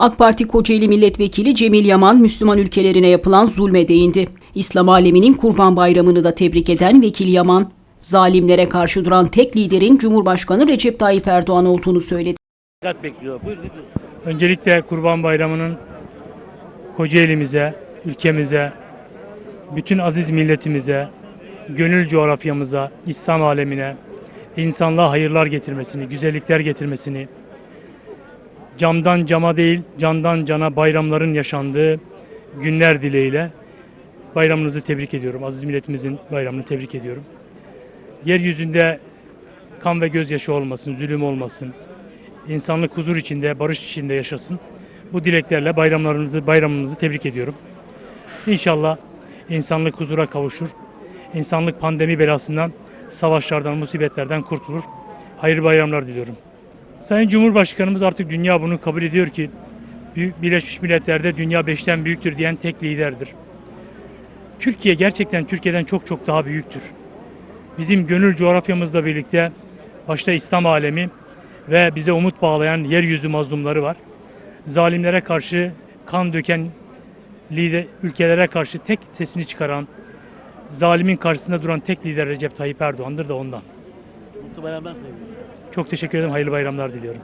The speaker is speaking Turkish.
AK Parti Kocaeli Milletvekili Cemil Yaman, Müslüman ülkelerine yapılan zulme değindi. İslam aleminin Kurban Bayramı'nı da tebrik eden Vekil Yaman, zalimlere karşı duran tek liderin Cumhurbaşkanı Recep Tayyip Erdoğan olduğunu söyledi. Dikkat bekliyor. Öncelikle Kurban Bayramı'nın Kocaeli'mize, ülkemize, bütün aziz milletimize, gönül coğrafyamıza, İslam alemine, insanlığa hayırlar getirmesini, güzellikler getirmesini, camdan cama değil, candan cana bayramların yaşandığı günler dileğiyle bayramınızı tebrik ediyorum. Aziz milletimizin bayramını tebrik ediyorum. Yeryüzünde kan ve gözyaşı olmasın, zulüm olmasın, insanlık huzur içinde, barış içinde yaşasın. Bu dileklerle bayramlarınızı, bayramınızı tebrik ediyorum. İnşallah insanlık huzura kavuşur. İnsanlık pandemi belasından, savaşlardan, musibetlerden kurtulur. Hayırlı bayramlar diliyorum. Sayın Cumhurbaşkanımız artık dünya bunu kabul ediyor ki Birleşmiş Milletler'de dünya beşten büyüktür diyen tek liderdir. Türkiye gerçekten Türkiye'den çok çok daha büyüktür. Bizim gönül coğrafyamızla birlikte başta İslam alemi ve bize umut bağlayan yeryüzü mazlumları var. Zalimlere karşı kan döken lider, ülkelere karşı tek sesini çıkaran, zalimin karşısında duran tek lider Recep Tayyip Erdoğan'dır da ondan. Mutlu bayramlar sevgilim. Çok teşekkür ederim. Hayırlı bayramlar diliyorum.